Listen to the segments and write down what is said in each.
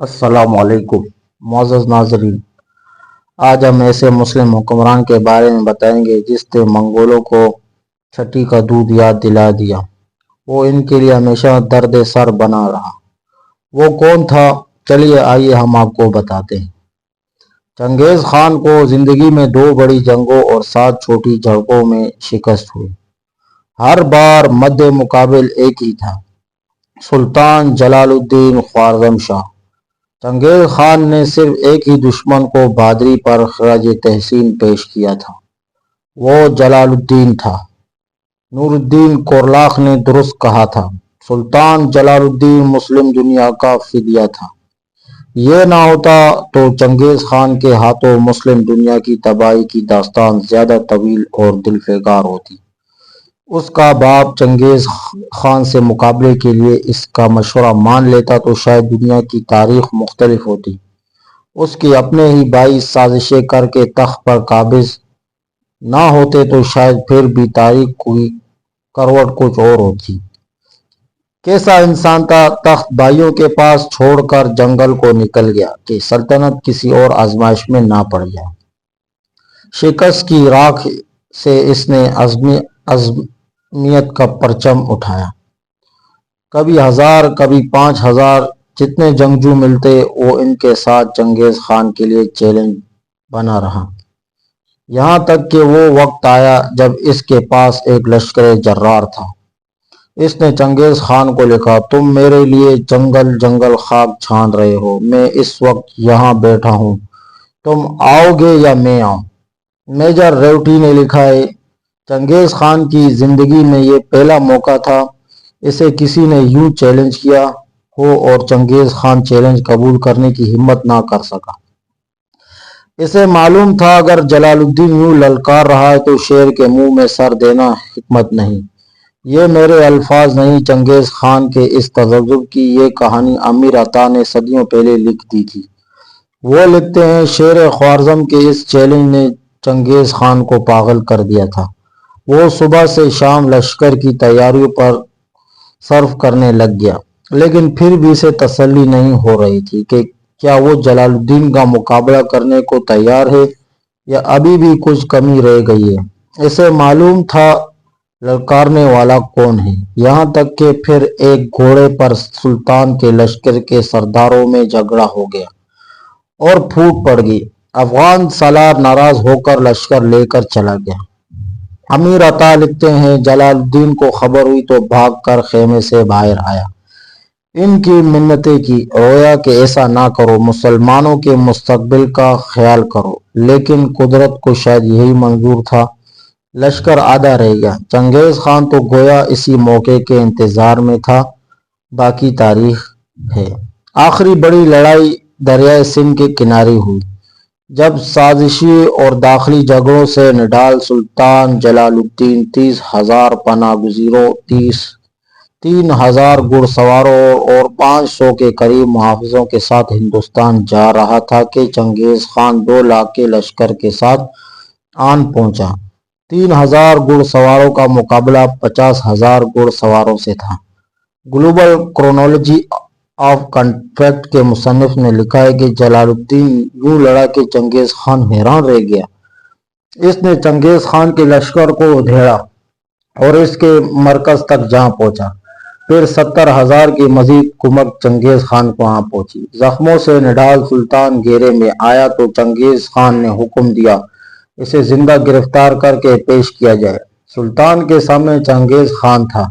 السلام علیکم، معزز ناظرین۔ آج ہم ایسے مسلم حکمران کے بارے میں بتائیں گے جس نے منگولوں کو چھٹی کا دودھ یاد دلا دیا۔ وہ ان کے لیے ہمیشہ درد سر بنا رہا۔ وہ کون تھا؟ چلیے آئیے ہم آپ کو بتاتے ہیں۔ چنگیز خان کو زندگی میں دو بڑی جنگوں اور سات چھوٹی جھڑپوں میں شکست ہوئی۔ ہر بار مد مقابل ایک ہی تھا۔ سلطان جلال الدین خوارزم شاہ۔ چنگیز خان نے صرف ایک ہی دشمن کو بادری پر خراج تحسین پیش کیا تھا۔ وہ جلال الدین تھا۔ نور الدین کورلاخ نے درست کہا تھا۔ سلطان جلال الدین مسلم دنیا کا فدیہ تھا۔ یہ نہ ہوتا تو چنگیز خان کے ہاتھوں مسلم دنیا کی تباہی کی داستان زیادہ طویل اور دلفگار ہوتی۔ اس کا باپ چنگیز خان سے مقابلے کے لیے اس کا مشورہ مان لیتا تو شاید دنیا کی تاریخ مختلف ہوتی۔ اس کی اپنے ہی بائیس سازشیں کر کے تخت پر قابض نہ ہوتے تو شاید پھر بھی تاریخ کوئی کروٹ کچھ اور ہوتی۔ کیسا انسان تھا؟ تخت بھائیوں کے پاس چھوڑ کر جنگل کو نکل گیا کہ سلطنت کسی اور آزمائش میں نہ پڑ جائے۔ شکست کی راکھ سے اس نے عزم نیت کا پرچم اٹھایا۔ کبھی ہزار، کبھی پانچ ہزار، جتنے جنگجو ملتے، وہ ان کے ساتھ چنگیز خان کے لیے چیلنج بنا رہا۔ یہاں تک کہ وہ وقت آیا جب اس کے پاس ایک لشکر جرار تھا۔ اس نے چنگیز خان کو لکھا، تم میرے لیے جنگل جنگل خاک چھان رہے ہو۔ میں اس وقت یہاں بیٹھا ہوں۔ تم آؤ گے یا میں آؤں؟ میجر ریوٹی نے لکھا ہے چنگیز خان کی زندگی میں یہ پہلا موقع تھا، اسے کسی نے یوں چیلنج کیا ہو اور چنگیز خان چیلنج قبول کرنے کی ہمت نہ کر سکا۔ اسے معلوم تھا اگر جلال الدین یوں للکار رہا ہے تو شیر کے منہ میں سر دینا حکمت نہیں۔ یہ میرے الفاظ نہیں، چنگیز خان کے اس تجزب کی یہ کہانی امیر عطا نے صدیوں پہلے لکھ دی تھی۔ وہ لکھتے ہیں شیر خوارزم کے اس چیلنج نے چنگیز خان کو پاگل کر دیا تھا۔ وہ صبح سے شام لشکر کی تیاریوں پر صرف کرنے لگ گیا، لیکن پھر بھی اسے تسلی نہیں ہو رہی تھی کہ کیا وہ جلال الدین کا مقابلہ کرنے کو تیار ہے یا ابھی بھی کچھ کمی رہ گئی ہے۔ اسے معلوم تھا للکارنے والا کون ہے۔ یہاں تک کہ پھر ایک گھوڑے پر سلطان کے لشکر کے سرداروں میں جھگڑا ہو گیا اور پھوٹ پڑ گئی۔ افغان سالار ناراض ہو کر لشکر لے کر چلا گیا۔ امیر عطا لکھتے ہیں، جلال الدین کو خبر ہوئی تو بھاگ کر خیمے سے باہر آیا۔ ان کی منتیں کی، رویا کہ ایسا نہ کرو، مسلمانوں کے مستقبل کا خیال کرو۔ لیکن قدرت کو شاید یہی منظور تھا۔ لشکر آدھا رہ گیا۔ چنگیز خان تو گویا اسی موقع کے انتظار میں تھا۔ باقی تاریخ ہے۔ آخری بڑی لڑائی دریائے سندھ کے کنارے ہوئی۔ جب سازشی اور داخلی جگہوں سے نڈال سلطان جلال الدین تیس ہزار پناہ گزیروں، تیس، تین ہزار گھڑ سواروں اور پانچ سو کے قریب محافظوں کے ساتھ ہندوستان جا رہا تھا کہ چنگیز خان دو لاکھ کے لشکر کے ساتھ آن پہنچا۔ تین ہزار گھڑ سواروں کا مقابلہ پچاس ہزار گھڑ سواروں سے تھا۔ گلوبل کرونالوجی آف کنفیکٹ کے مصنف نے لکھا ہے کہ جلال الدین یوں لڑا کہ چنگیز خان حیران رہ گیا۔ اس نے چنگیز خان کے لشکر کو دھیڑا اور اس کے مرکز تک جہاں پہنچا۔ پھر ستر ہزار کی مزید کمک چنگیز خان کو وہاں پہنچی۔ زخموں سے نڈال سلطان گیرے میں آیا تو چنگیز خان نے حکم دیا اسے زندہ گرفتار کر کے پیش کیا جائے۔ سلطان کے سامنے چنگیز خان تھا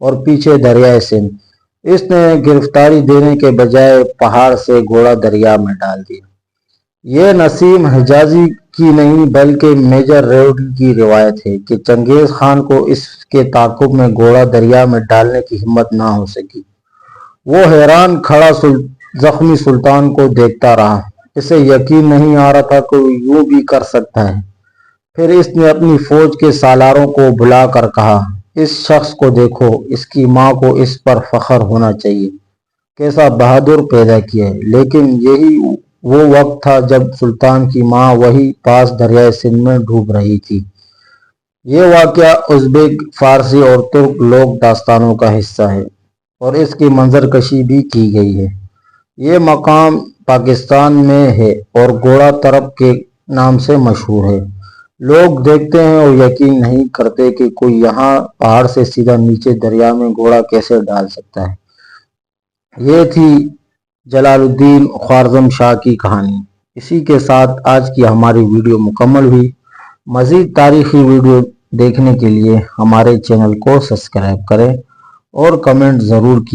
اور پیچھے دریائے سندھ۔ اس نے گرفتاری دینے کے بجائے پہاڑ سے گھوڑا دریا میں ڈال دیا۔ یہ نسیم حجازی کی نہیں بلکہ میجر ریوڈ کی روایت ہے کہ چنگیز خان کو اس کے تعقب میں گھوڑا دریا میں ڈالنے کی ہمت نہ ہو سکی۔ وہ حیران کھڑا زخمی سلطان کو دیکھتا رہا۔ اسے یقین نہیں آ رہا تھا کہ یوں بھی کر سکتا ہے۔ پھر اس نے اپنی فوج کے سالاروں کو بلا کر کہا اس شخص کو دیکھو، اس کی ماں کو اس پر فخر ہونا چاہیے۔ کیسا بہادر پیدا کیا ہے۔ لیکن یہی وہ وقت تھا جب سلطان کی ماں وہی پاس دریائے سندھ میں ڈوب رہی تھی۔ یہ واقعہ ازبیک فارسی اور ترک لوک داستانوں کا حصہ ہے اور اس کی منظر کشی بھی کی گئی ہے۔ یہ مقام پاکستان میں ہے اور گوڑا طرف کے نام سے مشہور ہے۔ لوگ دیکھتے ہیں اور یقین نہیں کرتے کہ کوئی یہاں پہاڑ سے سیدھا نیچے دریا میں گھوڑا کیسے ڈال سکتا ہے۔ یہ تھی جلال الدین خوارزم شاہ کی کہانی۔ اسی کے ساتھ آج کی ہماری ویڈیو مکمل ہوئی۔ مزید تاریخی ویڈیو دیکھنے کے لیے ہمارے چینل کو سبسکرائب کریں اور کمنٹ ضرور کی